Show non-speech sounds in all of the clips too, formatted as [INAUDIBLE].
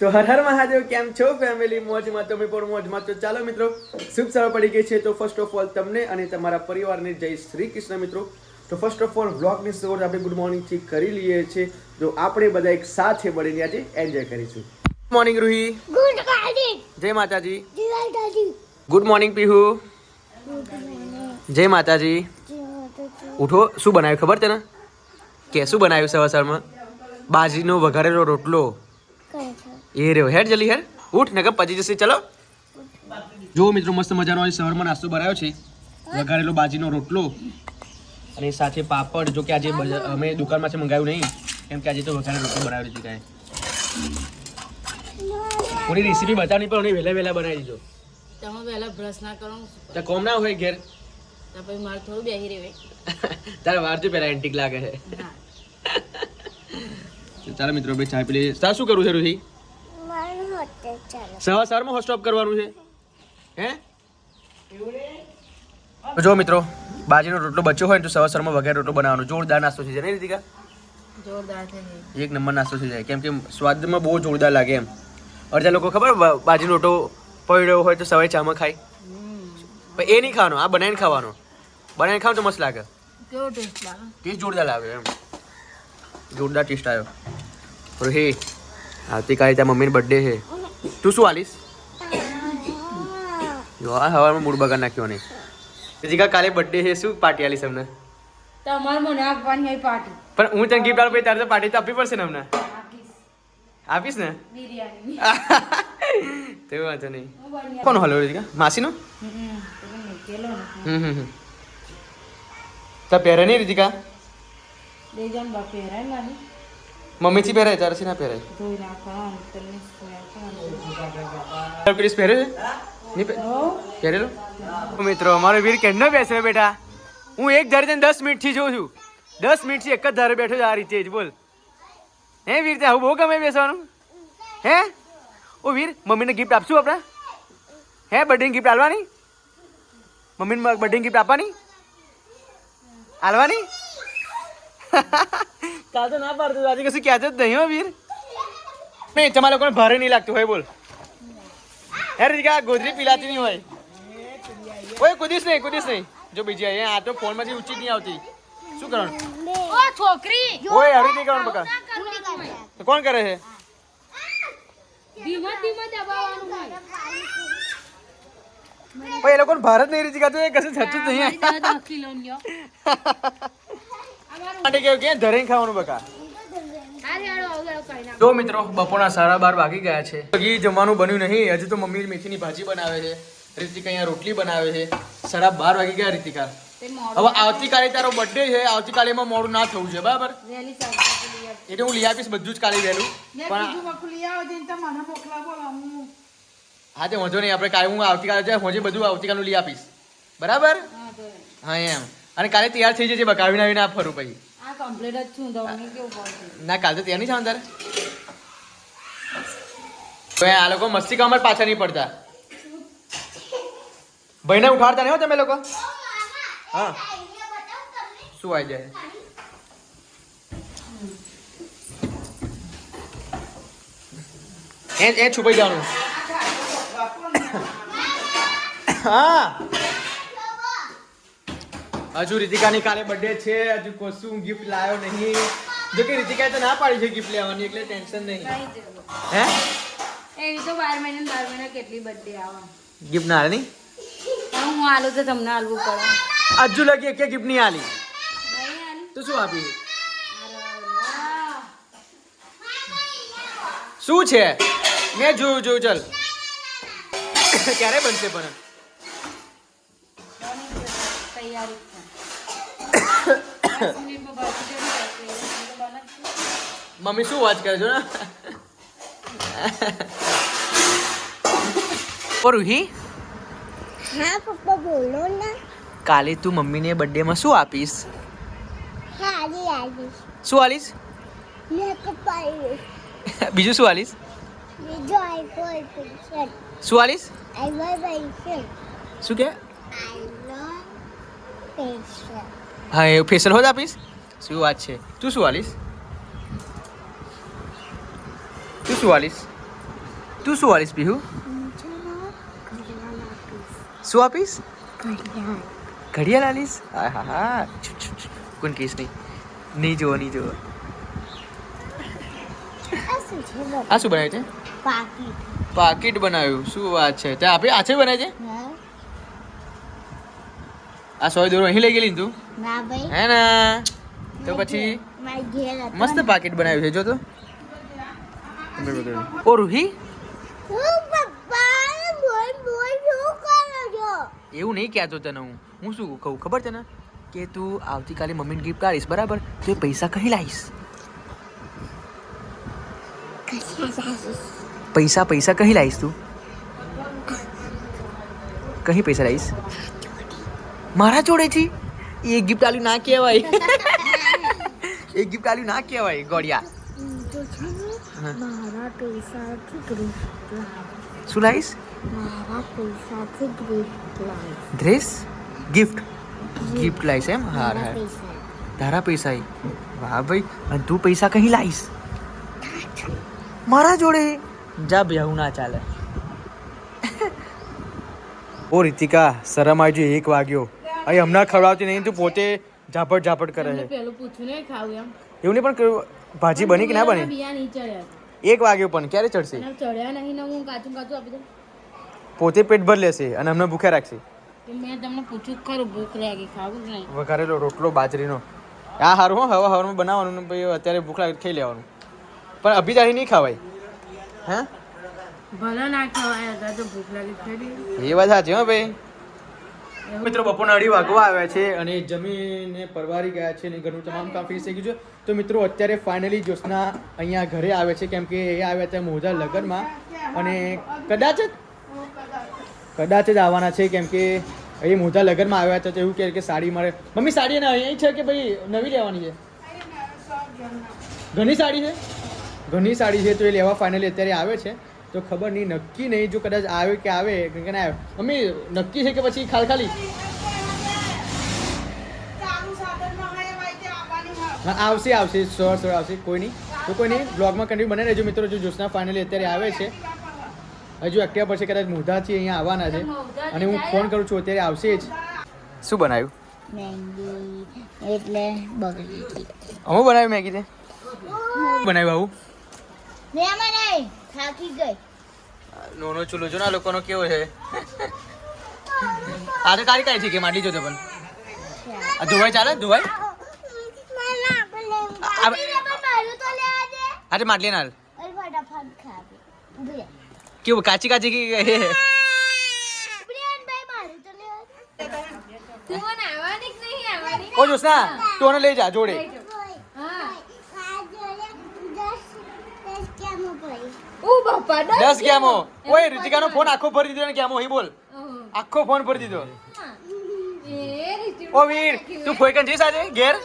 તો હર હર મહાદેવ કેમ છો ફેમિલી મોજમાં તમે પણ મોજમાં તો ચાલો મિત્રો શુભ સવાર પડી ગઈ છે. તો ફર્સ્ટ ઓફ ઓલ તમને અને તમારા પરિવારને જય શ્રી કૃષ્ણ મિત્રો. તો ફર્સ્ટ ઓફ ઓલ વ્લોગની શરૂઆત આપણે ગુડ મોર્નિંગથી કરી લઈએ છીએ. તો આપણે બધા એક સાથે મળીને આજે એન્જોય કરીશું. Good morning Ruhi good morning જય માતાજી. જય માતાજી. ગુડ મોર્નિંગ પીહુ જય માતાજી. ઉઠો શું બનાવ્યું ખબર તને? કે શું બનાવ્યું સવાર સવારમાં? બાજરીનો વઘારેલો રોટલો. એ રહ્યો. હેડ જલ્દી હેડ. ઉઠ ને પચી જશે. ચલો. જો મિત્રો મસ્ત મજાનો આજે સવારમાં નાસ્તો બનાવ્યો છે. વઘારેલો બાજીનો રોટલો અને સાથે પાપડ. જો કે આજે અમે દુકાનમાંથી મંગાવ્યું નહીં. કેમ કે આજે તો વઘારેલો રોટલો બનાવી છે કાંઈ. કોની રેસીપી બતાવની પણ ઉની વહેલા વહેલા બનાવી દીધો. તમે પહેલા બ્રશ ના કરો. તો કોમ ના હોય ઘેર? તો પછી મારે થોડું બેહી રહેવાય [LAUGHS] તારે વાર જો પેલા એન્ટિક લાગે છે. ચાલો મિત્રો આપણે ચા પી લઈએ. તાર શું કરવું છે રૂહી? મારું સારમાં હોટ સ્ટોપ કરવાનું છે. હે? જો મિત્રો બાજીનો રોટલો બચ્યો હોય ને તો સવાર સારમાં વગેરે રોટલો બનાવવાનો. જોરદાર નાસ્તો છે નહીં રીતિકા? જોરદાર એક નંબર નાસ્તો થઈ જાય. કેમ કે સ્વાદમાં બહુ જોરદાર લાગે એમ. અડધા લોકો ખબર બાજરીનો રોટો પડ્યો હોય તો સવારે ચામાં ખાય. પણ એ નહીં ખાવાનો આ બનાવીને ખાવાનો. બનાવીને ખાવ તો મસ્ત લાગે. કેવો ટેસ્ટ લાગે? ટેસ્ટ જોરદાર લાગે એમ. જોરદાર ટેસ્ટ આવ્યો રોહી આવતીકાલે ત્યાં મમ્મીની બર્થડે છે. તું શું આલીશ? જો હવામાં મૂડ બગાડ નાખ્યો નહીં. જીગા કાલે બર્થડે છે શું પાર્ટી આલીશ અમને તમારે મને આપવાની પાર્ટી પણ હું તને ગિફ્ટ પછી તારે તો પાર્ટી તો આપવી પડશે ને અમને? આપીશ. ને? બિરયાની. [LAUGHS] તેવું વાંધો નહીં. કોણ હલો રીતિકા માસીનો? હમ પેલો મૂકેલો ને હમ હમ. હમ તો પહેરે નહીં રીતિકા મમ્મીથી પહેરાય તારથી ના પહેરાય ક્રિસ પહેરે છે પહેરેલો મિત્રો અમારો વીર કેમનો બેસે બેટા. હું એક ધારે તને દસ મિનિટથી જોઉં છું. દસ મિનિટથી એક જ ધારે બેઠો છે આ રીતે જ બોલ. હે વીર ત્યાં આવું બહુ ગમે બેસવાનું? હે? ઓ વીર મમ્મીને ગિફ્ટ આપશું આપણે? હે બર્થડે ગિફ્ટ આલવાની? મમ્મીને બર્થડે ગિફ્ટ આપવાની? આલવાની? [LAUGHS] કાલ તો ના પાડતો આજે કશું કહેતો જ નહીં હો વીર નહીં તમારા લોકોને ભારે નહીં લાગતું હોય બોલ હે રીતિકા ગોદરી પીલાતી નહીં હોય ઓય કુદીશ નહીં કુદીશ નહીં જો બીજી આવી આ તો ફોનમાંથી ઊંચી જ નહીં આવતી શું કરવાનું ઓ છોકરી ઓય આવી નહીં કરવાનું બકા તો કોણ કરે છે ધીમા ધીમા દબાવવાનું હોય ઓય એ લોકોને ભારત નહીં રીતિકા તો એ કશું થતું જ નહીં મારી દાદા આખી લઉં લ્યો માટે કેવું કે ધરીને ખાવાનું બકા. તો મિત્રો બપોરના સાડા બાર વાગી ગયા છે. હજી જમવાનું બન્યું નહીં. હજુ તો મમ્મી મેથીની ભાજી બનાવે છે. રીતિકા અહીંયા રોટલી બનાવે છે. સાડા બાર વાગી ગયા રીતિકા. હવે આવતીકાલે તારો બર્થડે છે. આવતીકાલે એમાં મોડું ના થવું છે બરાબર. એટલે હું લઈ આપીશ બધું જ કાલે વહેલું. પણ હા તે વાંધો નહીં. આપણે કાલે હું આવતીકાલે જાય હું બધું આવતીકાલનું લઈ આપીશ. બરાબર? હા એમ. અને કાલે તૈયાર થઈ જશે બકાવીને આવીને આ ફરું પછી. આ કમ્પ્લીટ જ છું તો મને કેવું પડશે ના કાલે તો તૈયાર નહીં થવાનું તારે? તો આ લોકો મસ્તી કામર પાછા નહીં પડતા. ભાઈને ઉઠાડતા નહીં હો તમે લોકો? હા. શું આવી જાય? એ એ છુપાઈ જવાનું. હા. હજુ રીતિકાની કાલે બર્થડે છે હજુ કશું ગિફ્ટ લાવ્યો નહીં. જો કે રીતિકાએ તો ના પાડી છે ગિફ્ટ લેવાની એટલે ટેન્શન નહીં. હે? એ તો બાર મહિને બાર મહિના કેટલી બર્થડે આવે. ગિફ્ટ ના આલી હું આલું તો તમને આલવું પડે. હજુ લગી કે ગિફ્ટ નહીં આલી. તો શું આપી? શું છે? મેં જોયું જોયું ચલ. [COUGHS] ક્યારે બનશે પણ? તૈયારી છે. મમ્મી શું વાત કરે છો ને રૂહી? હા પપ્પા બોલો ને. કાલે તું મમ્મીને બર્થડેમાં શું આપીશ? શું આલીશ બીજું શું આલીશ બીજો આઈફોન પેન્શન શું આલીશ આઈફોન શું કે? હા એ ફેશિયલ હોત આપીશ? શું વાત છે? તું શું વાલીશ તું શું વાલીશ તું શું વાળીશ પીહુ? શું આપીશ? ઘડિયાળ આલીશ હા હા. હા. કોણ કહીશ નહીં? નહીં જુઓ નહીં જુઓ. આ શું બનાવ્યું છે? પાકીટ. બનાવ્યું. શું વાત છે? ત્યાં આપે આછે બનાવી છે? આ સો દોરો અહીં લઈ ગયેલી ને તું? ના ભાઈ. હે ના. તો પછી? મારી ઘેર હતો મસ્ત ને. પાકીટ બનાવ્યું છે જો તો. ઓ રૂહી? હું પપ્પા બોલ બોલ શું કરો છો? એવું નહીં કહેતો તને હું. હું શું કહું ખબર છે ને કે તું આવતીકાલે મમ્મીને ગિફ્ટ આવીશ બરાબર? તો એ પૈસા કહી લાવીશ? પૈસા પૈસા કહી લાવીશ તું? [LAUGHS] કહી પૈસા લાવીશ? મારા જોડેથી એ ગિફ્ટ આલ્યું ના કહેવાય. [LAUGHS] એ ગિફ્ટ આલ્યું ના કહેવાય ગોળિયા. શું લાવીશ ડ્રેસ ગિફ્ટ ગિફ્ટ લાવીશ એમ? હાર હાર. પૈસા તારા પૈસા. વાહ ભાઈ અને તું પૈસા કહી લાવીશ મારા જોડે? જા ભાઈ આવું ના ચાલે. [LAUGHS] ઓ રીતિકા શરમ આવજો એક વાગ્યો. અહીં હમણાં ખવડાવતી નહીં તું પોતે ઝાપટ ઝાપટ કરે છે. પેલું પૂછ્યું ને ખાવું એમ? એવું નહીં પણ ભાજી બની કે ના બની? એક વાગ્યો પણ ક્યારે ચડશે? ચડ્યા નહીં હું કાચું કાચું આપી દઉં. પોતે પેટ ભર લેશે અને અમને ભૂખ્યા રાખશે. મેં તમને પૂછ્યું ખરું ભૂખ લાગી ખાવું નહીં? વઘારેલો રોટલો બાજરીનો. આ સારું હો હવા હવામાં બનાવવાનું ને પછી અત્યારે ભૂખ લાગે ખાઈ લેવાનું. પણ અભી તારી નહીં ખાવાય. હે? ભલે ના ખવાય તો ભૂખ લાગી એ વાત સાચી હો ભાઈ. મિત્રો, બપોરના અઢી વાગવા આવ્યા છે અને જમીને પરવારી ગયા છે અને ઘરનું તમામ કામ ફિનિશ થઈ ગયું છે. તો મિત્રો, અત્યારે ફાઇનલી જ્યોત્સના અહીંયા ઘરે આવે છે. કેમ કે એ આવ્યા હતા મોજા લગ્નમાં. અને કદાચ કદાચ જ આવવાના છે, કેમ કે એ મોજા લગ્નમાં આવ્યા હતા તો એવું કહે કે સાડી મળે. મમ્મી, સાડી એને અહીં છે કે ભાઈ નવી લેવાની છે? ઘણી સાડી છે? ઘણી સાડી છે તો એ લેવા ફાઇનલી અત્યારે આવે છે. તો ખબર નહીં નક્કી નહીં જો કદાચ આવે કે આવે કે ના આવે. મમ્મી નક્કી છે કે પછી ખાલી ખાલી? હા આવશે આવશે. સોર સોર આવશે. કોઈ નહીં. તો કોઈ નહીં બ્લોગમાં કન્ટિન્યુ બને રહેજો મિત્રો. જો જોશના ફાઇનલી અત્યારે આવે છે. હજુ એક્ટિવા પર છે કદાચ મોઢાથી અહીંયા આવવાના છે. અને હું ફોન કરું છું અત્યારે આવશે જ. શું બનાવ્યું? મેગી એટલે બગડી હું બનાવ્યું મેગી તે બનાવ્યું આવું? મેં મને થાકી ગઈ. નોનો ચૂલો જો ના લોકોનો કેવો છે? આ તો કારી કાઈ છે કે માટલી જોતો પણ. આ ધોવાય ચાલે? ધોવાય આ- મારું તો લેવા દે. આ તો માટલી ના અરે કેવું કાચી કાચી કે ઓ જોસના તું લઈ જા જોડે હા આ જોડે દસ દસ કેમો પડી ઓ બાપા 10 ગેમો ઓય રિતિકાનો ફોન આખો ભરી દીધો ને ગેમો હી બોલ. આખો ફોન ભરી દીધો. ઓ વીર તું કોઈ કન જઈશ આજે? ઘેર? [LAUGHS]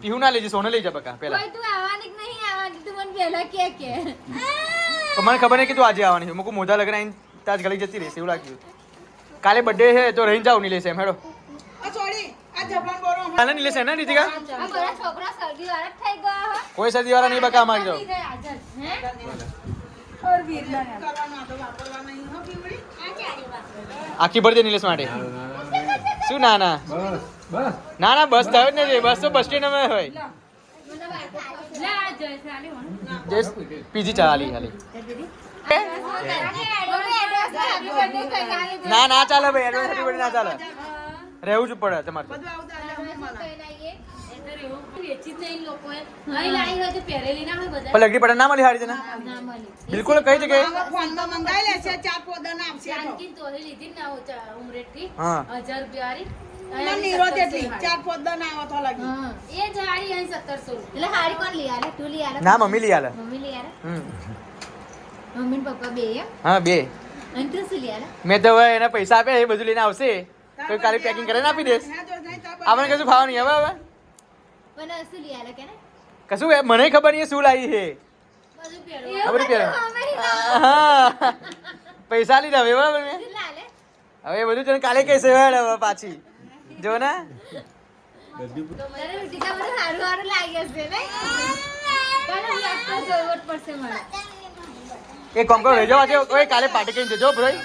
પીહુ ના લેજે સોને લઈ જા બકા પેલા કોઈ તું આવવાની કે નહીં આવવાની? તું મને પહેલા કે કે. મને ખબર નહીં કે તું આજે આવવાની છે. મુકુ મોઢા લગન આવીને તાજ ગળી જતી રહેશે એવું લાગ્યું. કાલે બર્થડે છે તો રહીને જાવ નીલેશ એમ હેડો. કાલે આ હે ને રીતિકા આ બધા છોકરા શરદી વાળા થઈ ગયા કોઈ સદી વાળા નહીં બકા અમારી જો આખી ભરતી નિલેશ નીલેશ માટે. શું ના ના? ના ના, બસ થયો જ નથી બસ તો બસ સ્ટેન્ડ અમે હોય. પીજી ચાલી ખાલી ના ના, ચાલે ભાઈ એડવાન્સ ના ચાલે. રહેવું જ પડે તમારે લગડી પડે ના મળી હારી તને? બિલકુલ કઈ જગ્યાએ? ચાર પોદાને આપશે તો. ના ના મમ્મી લઈ આલે. મમ્મી પપ્પા બે હા? બે. મેં તો એને પૈસા આપ્યા એ બધું લઈને આવશે. તો કાલે પેકિંગ કરીને આપી દઈશ. હા જો નહીં તો આપણે કશું ખાવા નહીં હવે હવે કશું મને ખબર નહીં શું લાવી છે. ખબર પહેરો. પૈસા લીધા હવે બરાબર મેં? હવે બધું તને કાલે કહીશ સેવાડે હવે પાછી. જો ને. એ કામ કરો રહી આજે કાલે પાર્ટી કરીને જજો ભાઈ.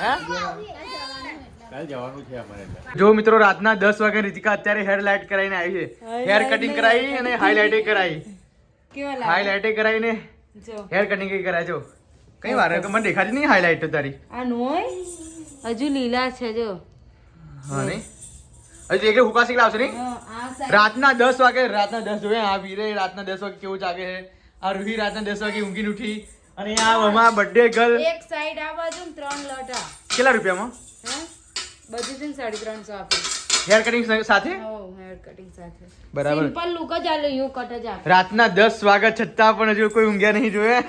હે કાલે જવાનું છે અમારે એટલે જો મિત્રો રાતના દસ વાગે રીતિકા અત્યારે હેર લાઇટ કરાવીને આવી છે. હેર કટિંગ કરાવી અને હાઇલાઇટ કરાવી. કેવા હાઇલાઇટ કરાવીને હેર કટિંગ કરાજો કઈ વાર? મને દેખાતી નહીં હાઇલાઇટ તો તારી. આ નોય હજુ લીલા છે જો. હા નહીં? હજી એક હુકાસી લાવશે નહીં? રાતના દસ વાગે રાતના દસ જોયે આ વીરે રાતના દસ વાગે કેવું જાગે છે? આ રૂહી રાતના દસ વાગે ઊંઘી ઉઠી અને આ મમા બર્થડે ગર્લ એક સાઈડ આ બાજુ ત્રણ લોટા. કેટલા રૂપિયામાં? હે? બધું છે ને સાડી ત્રણસો આપે. હેર કટિંગ સાથે? હેર કટિંગ સાથે. બરાબર. સિમ્પલ લુક જ આલે યુ કટ જ આપે. રાતના દસ વાગ્યા છતાં પણ હજુ કોઈ ઊંઘ્યા નહીં જોયે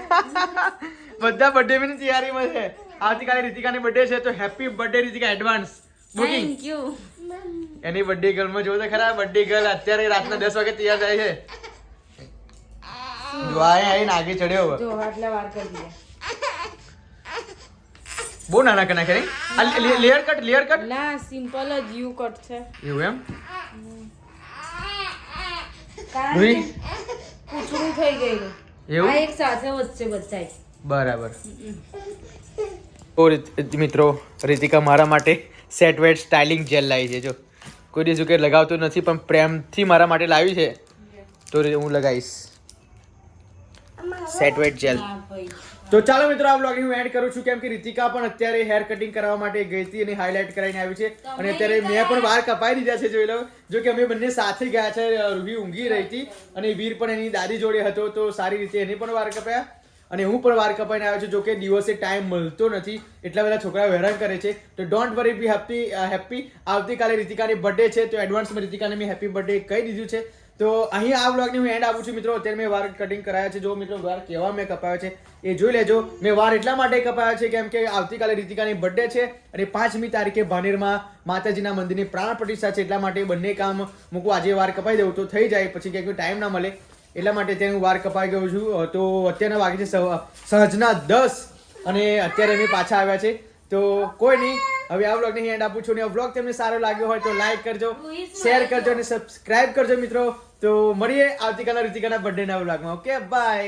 [LAUGHS] બધા બર્થડે ની તૈયારીમાં છે. આવતીકાલે રીતિકાની બર્થડે છે તો happy birthday Ritika advance booking thank you any birthday ગર્લમાં જોવો તો ખરા બર્થડે ગર્લ અત્યારે રાતના દસ વાગે તૈયાર થાય છે. જો આ આવીને આગે ચડ્યો જો આટલા વાર કરી દીધા બહુ નાના કરી નાખ્યા આ લેયર કટ લેયર કટ ના સિમ્પલ જ યુ કટ છે. એવું એમ? કારણ? કે પૂછડું થઈ ગયેલું. એવું? આ એક સાથે વધશે બચાય બરાબર. ઓ રીત- મિત્રો રીતિકા મારા માટે સેટ વેટ સ્ટાઇલિંગ જેલ લાવી છે જો. કોઈ દિવસ કે લગાવતો નથી પણ પ્રેમથી મારા માટે લાવી છે. તો હું લગાવીશ. સેટ વેટ જેલ તો ચાલો મિત્રો આ બ્લોગની હું એડ કરું છું. કેમ કે રીતિકા પણ અત્યારે હેર કટિંગ કરવા માટે ગઈ હતી અને હાઇલાઇટ કરાવીને આવી છે. અને અત્યારે મેં પણ વાળ કપાઈ દીધા છે જોઈ લો. જો કે અમે બંને સાથે ગયા છે રૂબી ઊંઘી રહી હતી અને વીર પણ એની દાદી જોડે હતો તો સારી રીતે એને પણ વાળ કપાયા. અને હું પણ વાર કપાઈને આવ્યો છું જો કે દિવસે ટાઈમ મળતો નથી. એટલા બધા છોકરાઓ હેરાન કરે છે. તો don't worry be happy happy આવતીકાલે રીતિકાની બર્થડે છે તો એડવાન્સમાં રીતિકાને મેં હેપી બર્થડે કહી દીધું છે. તો અહીં આ બ્લોગની હું એન્ડ આપું છું મિત્રો. અત્યારે મેં વાર કટિંગ કરાયા છે. જો મિત્રો વાર કેવા મેં કપાયો છે, એ જોઈ લેજો. મેં વાર એટલા માટે કપાયા છે કેમ કે આવતીકાલે રીતિકાની બર્થડે છે અને પાંચમી તારીખે ભાનેરમાં માતાજીના મંદિરની પ્રાણ પ્રતિષ્ઠા છે એટલા માટે બંને કામ મૂકું આજે વાર કપાઈ દઉં તો થઈ જાય, પછી ક્યાંક ટાઈમ ના મળે. એટલા માટે અત્યારે હું વાર કપાઈ ગયો છું. તો અત્યારના વાગે છે સહજના દસ અને અત્યારે અમે પાછા આવ્યા છે. તો કોઈ નહીં હવે આ બ્લોગને એન્ડ આપું છું અને આ બ્લોગ તમને સારો લાગ્યો હોય તો લાઈક કરજો શેર કરજો અને સબસ્ક્રાઇબ કરજો મિત્રો. તો મળીએ આવતીકાલના રીતિકાના બર્થડેના બ્લોગમાં ઓકે બાય